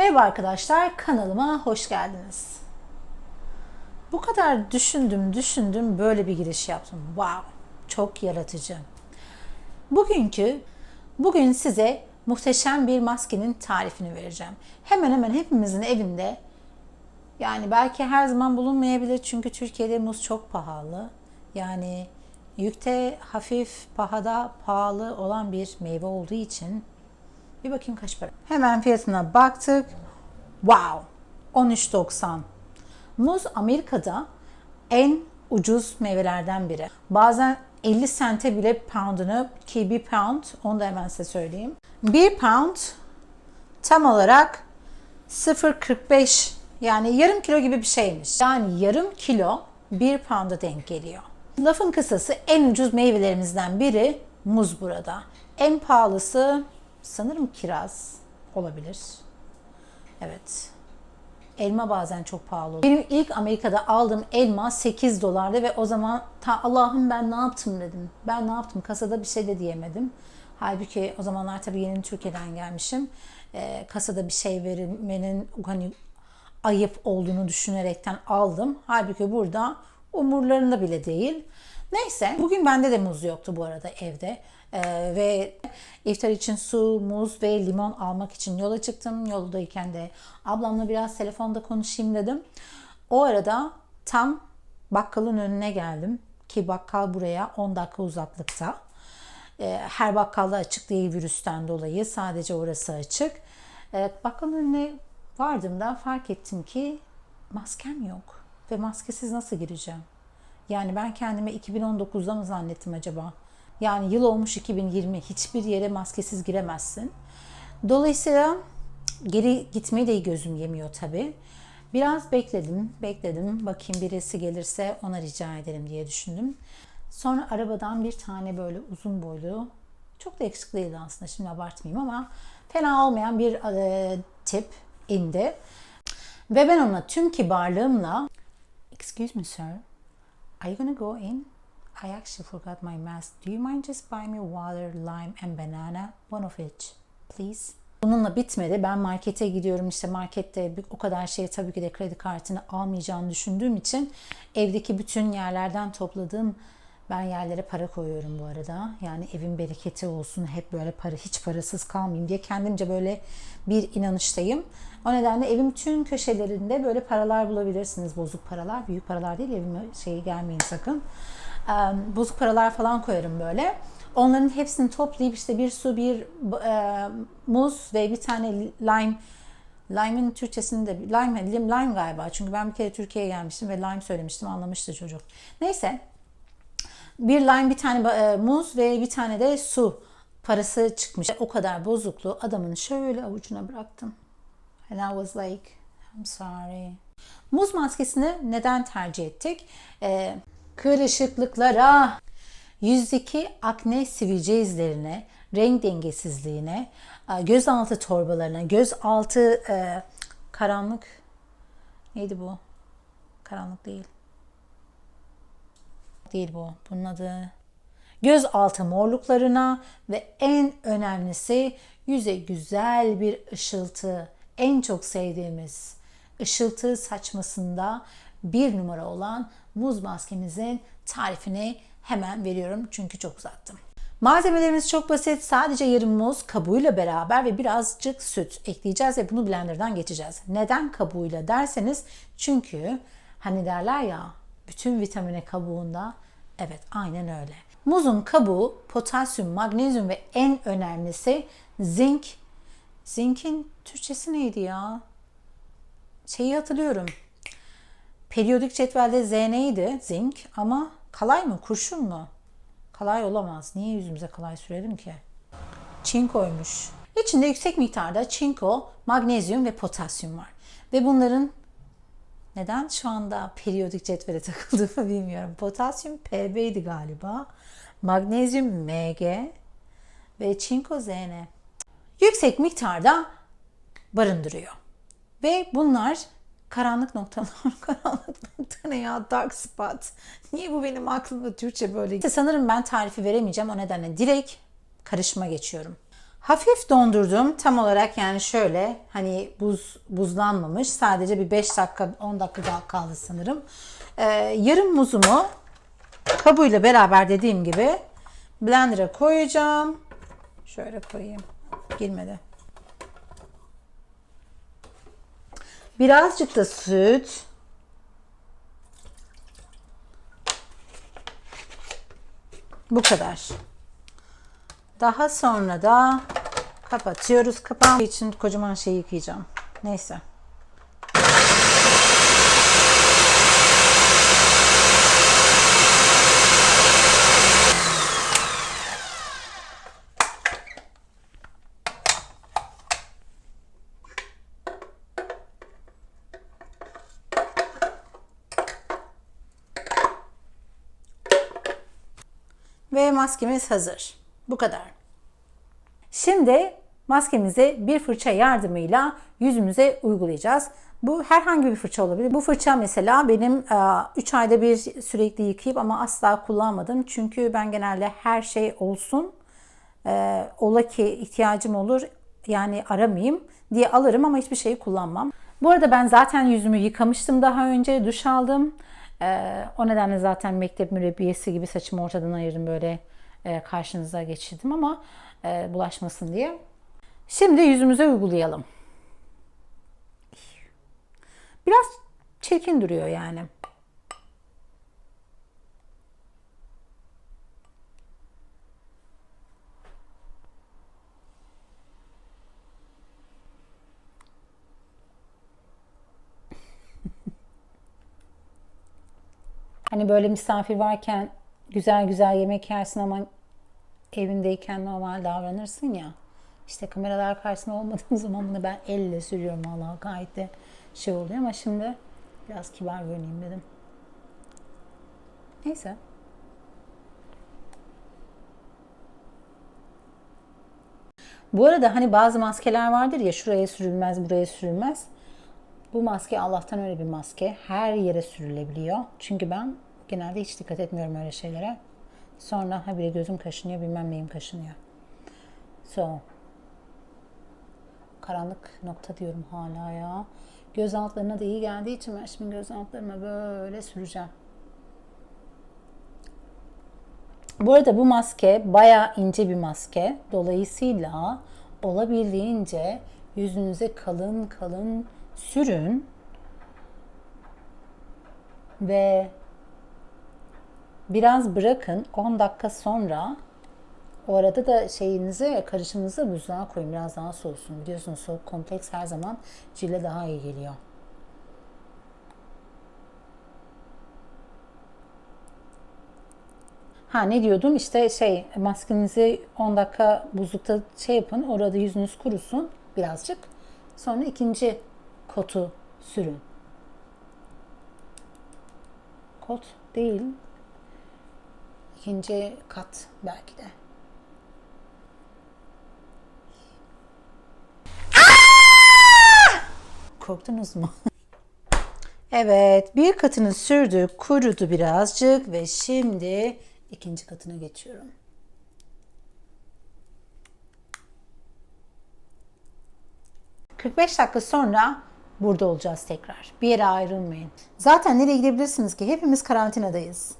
Merhaba arkadaşlar, kanalıma hoş geldiniz. Bu kadar düşündüm, düşündüm, böyle bir giriş yaptım. Wow, çok yaratıcı. Bugünkü, bugün size muhteşem bir maskenin tarifini vereceğim. Hemen hemen hepimizin evinde, yani belki her zaman bulunmayabilir çünkü Türkiye'de muz çok pahalı. Yani yükte hafif, pahada pahalı olan bir meyve olduğu için bir bakayım kaç para. Hemen fiyatına baktık. Wow! 13.90. Muz Amerika'da en ucuz meyvelerden biri. Bazen 50 sente bile poundunu ki bir pound onu da hemen size söyleyeyim. Bir pound tam olarak 0.45 yani yarım kilo gibi bir şeymiş. Yani yarım kilo bir pound'a denk geliyor. Lafın kısası en ucuz meyvelerimizden biri muz burada. En pahalısı sanırım kiraz olabilir. Evet. Elma bazen çok pahalı oluyor. Benim ilk Amerika'da aldığım elma 8 dolardı ve o zaman ta Allah'ım ben ne yaptım dedim. Ben ne yaptım? Kasada bir şey de diyemedim. Halbuki o zamanlar tabii yeni Türkiye'den gelmişim. Ee, kasada bir şey verilmenin hani ayıp olduğunu düşünerekten aldım. Halbuki burada umurlarında bile değil. Neyse bugün bende de muz yoktu bu arada evde. Ee, ve iftar için su, muz ve limon almak için yola çıktım. Yoldayken de ablamla biraz telefonda konuşayım dedim. O arada tam bakkalın önüne geldim ki bakkal buraya 10 dakika uzaklıkta. Ee, her bakkalda açık değil virüsten dolayı sadece orası açık. Ee, bakkalın önüne vardığımda fark ettim ki maskem yok ve maskesiz nasıl gireceğim? Yani ben kendimi 2019'da mı zannettim acaba? Yani yıl olmuş 2020. Hiçbir yere maskesiz giremezsin. Dolayısıyla geri gitmeyi de gözüm yemiyor tabii. Biraz bekledim, bekledim. Bakayım birisi gelirse ona rica ederim diye düşündüm. Sonra arabadan bir tane böyle uzun boylu, çok da yakışıklıydı aslında şimdi abartmayayım ama fena olmayan bir e, tip indi. Ve ben ona tüm kibarlığımla Excuse me sir, are you gonna go in? I actually forgot my mask. Do you mind just buy me water, lime and banana? One of each, please. Bununla bitmedi. Ben markete gidiyorum. İşte markette o kadar şey tabii ki de kredi kartını almayacağını düşündüğüm için evdeki bütün yerlerden topladığım ben yerlere para koyuyorum bu arada. Yani evin bereketi olsun. Hep böyle para hiç parasız kalmayayım diye kendimce böyle bir inanıştayım. O nedenle evim tüm köşelerinde böyle paralar bulabilirsiniz. Bozuk paralar, büyük paralar değil. Evime şey gelmeyin sakın bozuk paralar falan koyarım böyle. Onların hepsini toplayıp işte bir su, bir e, muz ve bir tane lime Lime'ın Türkçesinde lime, lime galiba. Çünkü ben bir kere Türkiye'ye gelmiştim ve lime söylemiştim. Anlamıştı çocuk. Neyse. Bir lime, bir tane e, muz ve bir tane de su parası çıkmış. O kadar bozukluğu adamın şöyle avucuna bıraktım. And I was like, I'm sorry. Muz maskesini neden tercih ettik? Ee, kırışıklıklara, yüzdeki akne sivilce izlerine, renk dengesizliğine, e, gözaltı torbalarına, gözaltı e, karanlık neydi bu? Karanlık değil. Değil bu. Bunun adı gözaltı morluklarına ve en önemlisi yüze güzel bir ışıltı. En çok sevdiğimiz ışıltı saçmasında bir numara olan muz maskemizin tarifini hemen veriyorum çünkü çok uzattım. Malzemelerimiz çok basit. Sadece yarım muz kabuğuyla beraber ve birazcık süt ekleyeceğiz ve bunu blenderdan geçeceğiz. Neden kabuğuyla derseniz çünkü hani derler ya bütün vitamine kabuğunda evet aynen öyle. Muzun kabuğu potasyum, magnezyum ve en önemlisi zinc. Zinc'in Türkçesi neydi ya? Şeyi hatırlıyorum. Periyodik cetvelde Z neydi? Zinc ama kalay mı? Kurşun mu? Kalay olamaz. Niye yüzümüze kalay sürelim ki? Çinkoymuş. İçinde yüksek miktarda çinko, magnezyum ve potasyum var. Ve bunların neden şu anda periyodik cetvele takıldığımı bilmiyorum. Potasyum Pb'ydi galiba. Magnezyum Mg ve çinko Zn. Yüksek miktarda barındırıyor. Ve bunlar karanlık noktalar. karanlık nokta ne ya? Dark spot. Niye bu benim aklımda Türkçe böyle? İşte sanırım ben tarifi veremeyeceğim. O nedenle direkt karışıma geçiyorum. Hafif dondurdum tam olarak yani şöyle hani buz buzlanmamış sadece bir 5 dakika 10 dakika daha kaldı sanırım. Ee, yarım muzumu kabuğuyla beraber dediğim gibi blender'a koyacağım. Şöyle koyayım. Girmedi. Birazcık da süt. Bu kadar. Daha sonra da kapatıyoruz. Kapağım için kocaman şey yıkayacağım. Neyse. Ve maskemiz hazır. Bu kadar. Şimdi maskemizi bir fırça yardımıyla yüzümüze uygulayacağız. Bu herhangi bir fırça olabilir. Bu fırça mesela benim 3 ayda bir sürekli yıkayıp ama asla kullanmadım. Çünkü ben genelde her şey olsun, e, ola ki ihtiyacım olur yani aramayayım diye alırım ama hiçbir şeyi kullanmam. Bu arada ben zaten yüzümü yıkamıştım daha önce, duş aldım. Ee, o nedenle zaten mektep mürebbiyesi gibi saçımı ortadan ayırdım böyle e, karşınıza geçirdim ama e, bulaşmasın diye. Şimdi yüzümüze uygulayalım. Biraz çirkin duruyor yani. Hani böyle misafir varken güzel güzel yemek yersin ama evindeyken normal davranırsın ya. İşte kameralar karşısında olmadığım zaman bunu ben elle sürüyorum valla gayet de şey oluyor ama şimdi biraz kibar görüneyim dedim. Neyse. Bu arada hani bazı maskeler vardır ya şuraya sürülmez buraya sürülmez. Bu maske Allah'tan öyle bir maske. Her yere sürülebiliyor. Çünkü ben genelde hiç dikkat etmiyorum öyle şeylere. Sonra habire gözüm kaşınıyor, bilmem neyim kaşınıyor. So. Karanlık nokta diyorum hala ya. Göz altlarına da iyi geldiği için ben şimdi göz altlarıma böyle süreceğim. Bu arada bu maske bayağı ince bir maske. Dolayısıyla olabildiğince yüzünüze kalın kalın sürün ve biraz bırakın 10 dakika sonra o arada da şeyinizi karışımınızı buzluğa koyun biraz daha soğusun. Biliyorsunuz soğuk kompleks her zaman cilde daha iyi geliyor. Ha ne diyordum işte şey maskenizi 10 dakika buzlukta şey yapın orada yüzünüz kurusun birazcık. Sonra ikinci kotu sürün. Kot değil. İkinci kat belki de. Korktunuz mu? evet, bir katını sürdük, kurudu birazcık ve şimdi ikinci katına geçiyorum. ...45 dakika sonra burada olacağız tekrar. Bir yere ayrılmayın. Zaten nereye gidebilirsiniz ki? Hepimiz karantinadayız.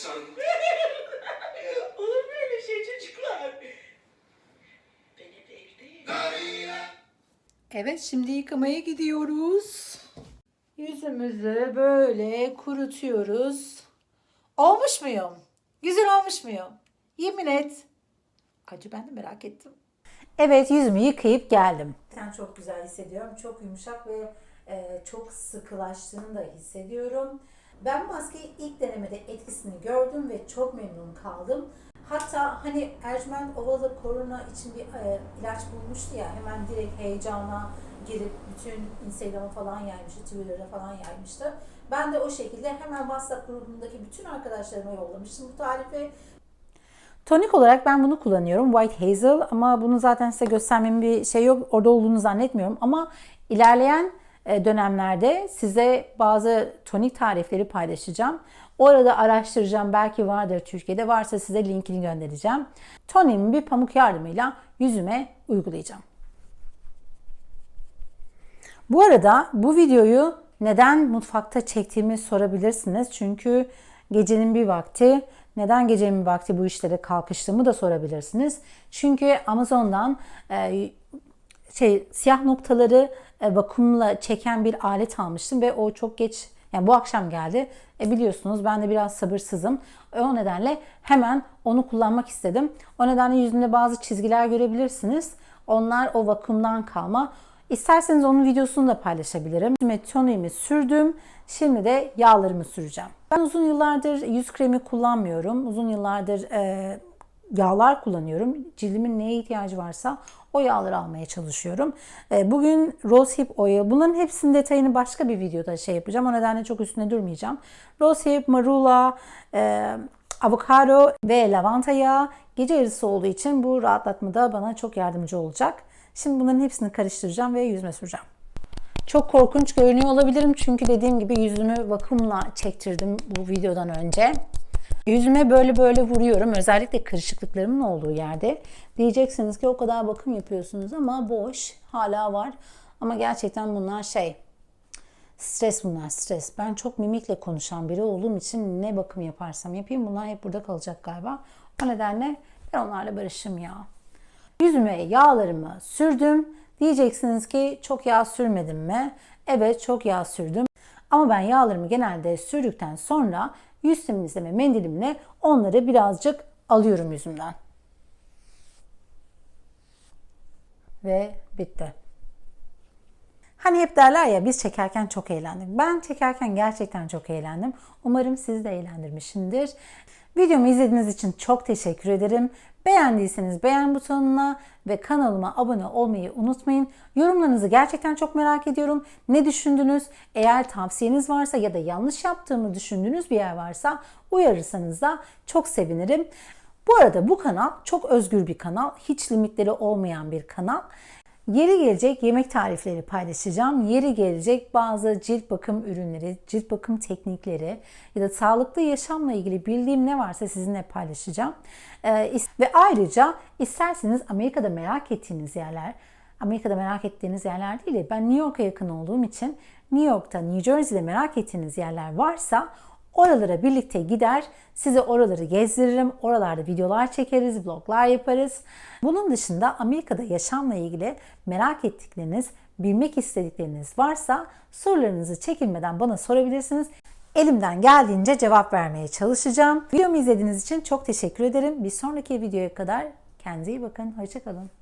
Yoksan Olur mu öyle şey çocuklar? Ben hep evdeyim. Evet şimdi yıkamaya gidiyoruz. Yüzümüzü böyle kurutuyoruz. Olmuş muyum? Güzel olmuş muyum? Yemin et. Acı ben de merak ettim. Evet yüzümü yıkayıp geldim. Ben çok güzel hissediyorum. Çok yumuşak ve e, çok sıkılaştığını da hissediyorum. Ben maskeyi ilk denemede etkisini gördüm ve çok memnun kaldım. Hatta hani Ercüment Ovalı korona için bir e, ilaç bulmuştu ya hemen direkt heyecana girip bütün Instagram'a falan yaymıştı, Twitter'a falan yaymıştı. Ben de o şekilde hemen WhatsApp grubundaki bütün arkadaşlarıma yollamıştım bu tarifi. Tonik olarak ben bunu kullanıyorum. White Hazel ama bunu zaten size göstermemin bir şey yok. Orada olduğunu zannetmiyorum. Ama ilerleyen dönemlerde size bazı tonik tarifleri paylaşacağım. Orada araştıracağım. Belki vardır Türkiye'de. Varsa size linkini göndereceğim. Toniğimi bir pamuk yardımıyla yüzüme uygulayacağım. Bu arada bu videoyu neden mutfakta çektiğimi sorabilirsiniz. Çünkü gecenin bir vakti, neden gecenin bir vakti bu işlere kalkıştığımı da sorabilirsiniz. Çünkü Amazon'dan e, şey siyah noktaları e, vakumla çeken bir alet almıştım ve o çok geç yani bu akşam geldi. E biliyorsunuz ben de biraz sabırsızım. E, o nedenle hemen onu kullanmak istedim. O nedenle yüzümde bazı çizgiler görebilirsiniz. Onlar o vakumdan kalma. İsterseniz onun videosunu da paylaşabilirim. Yüzüme toniğimi sürdüm. Şimdi de yağlarımı süreceğim. Ben uzun yıllardır yüz kremi kullanmıyorum. Uzun yıllardır e, yağlar kullanıyorum. Cildimin neye ihtiyacı varsa o yağları almaya çalışıyorum. E, Bugün rose hip oil. Bunların hepsinin detayını başka bir videoda şey yapacağım. O nedenle çok üstüne durmayacağım. Rose hip, marula, e, avokado ve lavanta yağı gece yarısı olduğu için bu rahatlatmada bana çok yardımcı olacak. Şimdi bunların hepsini karıştıracağım ve yüzüme süreceğim. Çok korkunç görünüyor olabilirim çünkü dediğim gibi yüzümü vakumla çektirdim bu videodan önce. Yüzüme böyle böyle vuruyorum. Özellikle kırışıklıklarımın olduğu yerde. Diyeceksiniz ki o kadar bakım yapıyorsunuz ama boş. Hala var. Ama gerçekten bunlar şey stres bunlar stres. Ben çok mimikle konuşan biri olduğum için ne bakım yaparsam yapayım bunlar hep burada kalacak galiba. O nedenle ben onlarla barışım ya. Yüzüme yağlarımı sürdüm. Diyeceksiniz ki çok yağ sürmedim mi? Evet çok yağ sürdüm. Ama ben yağlarımı genelde sürdükten sonra yüz temizleme mendilimle onları birazcık alıyorum yüzümden. Ve bitti. Hani hep derler ya biz çekerken çok eğlendik. Ben çekerken gerçekten çok eğlendim. Umarım sizi de eğlendirmişimdir. Videomu izlediğiniz için çok teşekkür ederim. Beğendiyseniz beğen butonuna ve kanalıma abone olmayı unutmayın. Yorumlarınızı gerçekten çok merak ediyorum. Ne düşündünüz? Eğer tavsiyeniz varsa ya da yanlış yaptığımı düşündüğünüz bir yer varsa uyarırsanız da çok sevinirim. Bu arada bu kanal çok özgür bir kanal. Hiç limitleri olmayan bir kanal. Yeri gelecek yemek tarifleri paylaşacağım. Yeri gelecek bazı cilt bakım ürünleri, cilt bakım teknikleri ya da sağlıklı yaşamla ilgili bildiğim ne varsa sizinle paylaşacağım. Ee, ve ayrıca isterseniz Amerika'da merak ettiğiniz yerler, Amerika'da merak ettiğiniz yerler değil de ben New York'a yakın olduğum için New York'ta, New Jersey'de merak ettiğiniz yerler varsa Oralara birlikte gider, size oraları gezdiririm. Oralarda videolar çekeriz, vloglar yaparız. Bunun dışında Amerika'da yaşamla ilgili merak ettikleriniz, bilmek istedikleriniz varsa sorularınızı çekinmeden bana sorabilirsiniz. Elimden geldiğince cevap vermeye çalışacağım. Videomu izlediğiniz için çok teşekkür ederim. Bir sonraki videoya kadar kendinize iyi bakın. Hoşçakalın.